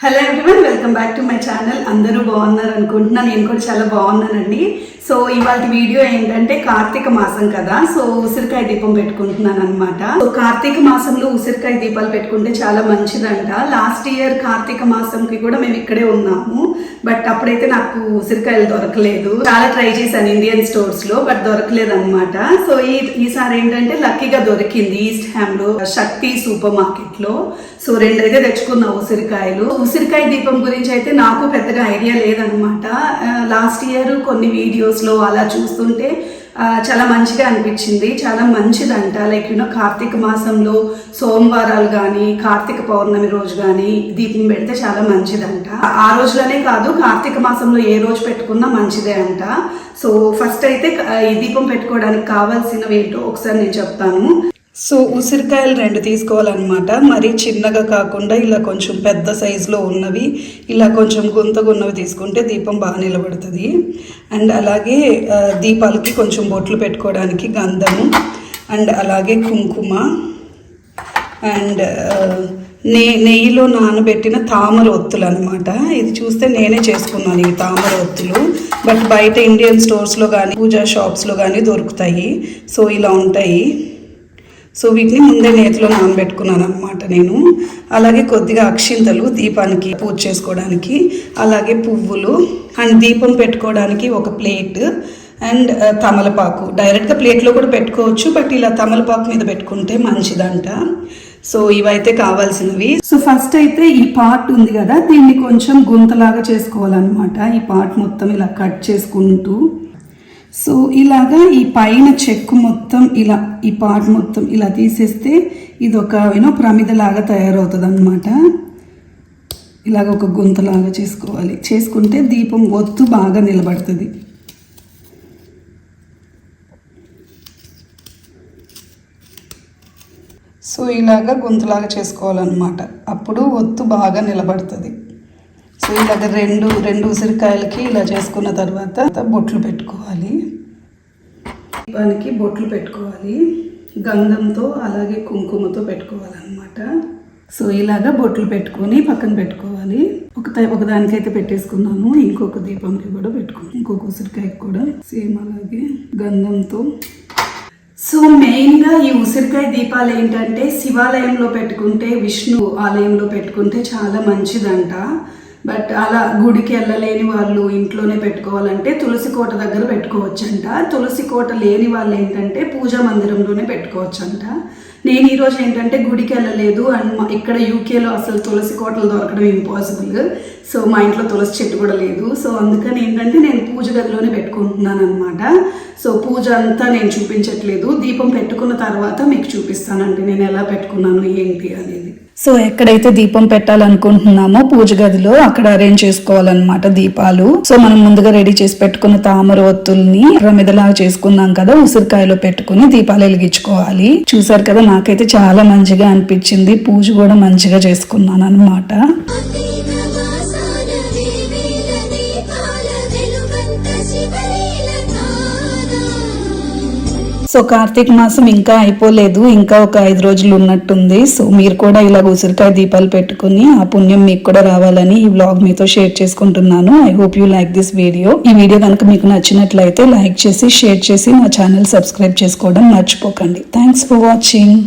Hello everyone welcome back to my channel అందరూ బాగున్నారు అనుకుంటున్నా నేను కూడా చాలా బాగున్నానండి. సో ఇవాళ వీడియో ఏంటంటే కార్తీక మాసం కదా సో ఉసిరికాయ దీపం పెట్టుకుంటున్నాను అనమాట సో కార్తీక మాసంలో ఉసిరికాయ దీపాలు పెట్టుకుంటే చాలా మంచిదంట. లాస్ట్ ఇయర్ కార్తీక మాసంకి కూడా మేము ఇక్కడే ఉన్నాము. బట్ అప్పుడైతే నాకు ఉసిరికాయలు దొరకలేదు. చాలా ట్రై చేశాను ఇండియన్ స్టోర్స్లో బట్ దొరకలేదు అనమాట సో ఈ ఈసారి ఏంటంటే లక్కీగా దొరికింది ఈస్ట్ హ్యామ్లో శక్తి సూపర్ మార్కెట్లో. సో రెండైతే తెచ్చుకున్నా ఉసిరికాయలు. ఉసిరికాయ దీపం గురించి అయితే నాకు పెద్దగా ఐడియా లేదనమాట లాస్ట్ ఇయర్ కొన్ని వీడియోస్ లో అలా చూస్తుంటే చాలా మంచిగా అనిపించింది. చాలా మంచిదంట. లైక్ యూనో కార్తీక మాసంలో సోమవారాలు కానీ కార్తీక పౌర్ణమి రోజు కానీ దీపం పెడితే చాలా మంచిదంట. ఆ రోజులనే కాదు కార్తీక మాసంలో ఏ రోజు పెట్టుకున్నా మంచిదే అంట. సో ఫస్ట్ అయితే ఈ దీపం పెట్టుకోవడానికి కావాల్సినవి ఏంటో ఒకసారి నేను చెప్తాను. సో ఉసిరికాయలు రెండు తీసుకోవాలన్నమాట. మరీ చిన్నగా కాకుండా ఇలా కొంచెం పెద్ద సైజులో ఉన్నవి ఇలా కొంచెం గుంతగా ఉన్నవి తీసుకుంటే దీపం బాగా నిలబడుతుంది. అండ్ అలాగే దీపాలకి కొంచెం బొట్లు పెట్టుకోవడానికి గంధము అండ్ అలాగే కుంకుమ అండ్ నే నెయ్యిలో నానబెట్టిన తామర ఒత్తులు అనమాట ఇది చూస్తే నేనే చేసుకున్నాను ఈ తామర ఒత్తులు. బట్ బయట ఇండియన్ స్టోర్స్లో కానీ పూజా షాప్స్లో కానీ దొరుకుతాయి. సో ఇలా ఉంటాయి. సో వీటిని ముందే నేతిలో నానబెట్టుకున్నాను అనమాట నేను. అలాగే కొద్దిగా అక్షింతలు దీపానికి పూజ చేసుకోవడానికి అలాగే పువ్వులు అండ్ దీపం పెట్టుకోవడానికి ఒక ప్లేట్ అండ్ తమలపాకు. డైరెక్ట్గా ప్లేట్లో కూడా పెట్టుకోవచ్చు బట్ ఇలా తమలపాకు మీద పెట్టుకుంటే మంచిదంట. సో ఇవైతే కావాల్సినవి. సో ఫస్ట్ అయితే ఈ పార్ట్ ఉంది కదా దీన్ని కొంచెం గుంతలాగా చేసుకోవాలన్నమాట. ఈ పార్ట్ మొత్తం ఇలా కట్ చేసుకుంటూ సో ఇలాగా ఈ పైన చెక్కు మొత్తం ఇలా ఈ పార్ట్ మొత్తం ఇలా తీసేస్తే ఇది ఒక యూనో ప్రమిదలాగా తయారవుతుంది అనమాట ఇలాగ ఒక గుంతలాగా చేసుకోవాలి. చేసుకుంటే దీపం ఒత్తు బాగా నిలబడుతుంది. సో ఇలాగ గుంతలాగా చేసుకోవాలన్నమాట. అప్పుడు ఒత్తు బాగా నిలబడుతుంది. సో ఇలాగ రెండు రెండు ఉసిరికాయలకి ఇలా చేసుకున్న తర్వాత బొట్లు పెట్టుకోవాలి. దీపానికి బొట్లు పెట్టుకోవాలి. గంధంతో అలాగే కుంకుమతో పెట్టుకోవాలన్నమాట. సో ఇలాగా బొట్లు పెట్టుకొని పక్కన పెట్టుకోవాలి. ఒక త- ఒక దానికైతే పెట్టేసుకున్నాను. ఇంకొక దీపంకి కూడా పెట్టుకున్నాను. ఇంకొక ఉసిరికాయకి కూడా సేమ్ అలాగే గంధంతో. సో మెయిన్గా ఈ ఉసిరికాయ దీపాలు ఏంటంటే శివాలయంలో పెట్టుకుంటే విష్ణు ఆలయంలో పెట్టుకుంటే చాలా మంచిదంట. బట్ అలా గుడికి వెళ్ళలేని వాళ్ళు ఇంట్లోనే పెట్టుకోవాలంటే తులసి కోట దగ్గర పెట్టుకోవచ్చంట. తులసి కోట లేని వాళ్ళు ఏంటంటే పూజా మందిరంలోనే పెట్టుకోవచ్చంట. నేను ఈరోజు ఏంటంటే గుడికి వెళ్ళలేదు అండ్ ఇక్కడ యూకేలో అసలు తులసి కోటలు దొరకడం ఇంపాసిబుల్ సో మా ఇంట్లో తులసి చెట్టు కూడా లేదు. సో అందుకని ఏంటంటే నేను పూజ గదిలోనే పెట్టుకుంటున్నాను అనమాట సో పూజ అంతా నేను చూపించట్లేదు. దీపం పెట్టుకున్న తర్వాత మీకు చూపిస్తానండి నేను ఎలా పెట్టుకున్నాను ఏంటి అనేది. సో ఎక్కడైతే దీపం పెట్టాలనుకుంటున్నామో పూజ గదిలో అక్కడ అరేంజ్ చేసుకోవాలన్నమాట దీపాలు. సో మనం ముందుగా రెడీ చేసి పెట్టుకున్న తామర ఒత్తుల్ని ప్రమిదలాగా చేసుకున్నాం కదా ఉసిరికాయలో పెట్టుకుని దీపాలు వెలిగించుకోవాలి. చూసారు కదా నాకైతే చాలా మంచిగా అనిపించింది. పూజ కూడా మంచిగా చేసుకున్నాను అనమాట సో కార్తీక మాసం ఇంకా అయిపోలేదు ఇంకా ఒక ఐదు రోజులు ఉన్నట్టుంది. సో మీరు కూడా ఇలా ఉసిరికాయ దీపాలు పెట్టుకుని ఆ పుణ్యం మీకు కూడా రావాలని ఈ వ్లాగ్ మీతో షేర్ చేసుకుంటున్నాను. I hope you like this video ఈ వీడియో కనుక మీకు నచ్చినట్లయితే లైక్ చేసి షేర్ చేసి మా ఛానల్ సబ్స్క్రైబ్ చేసుకోవడం మర్చిపోకండి. Thanks for watching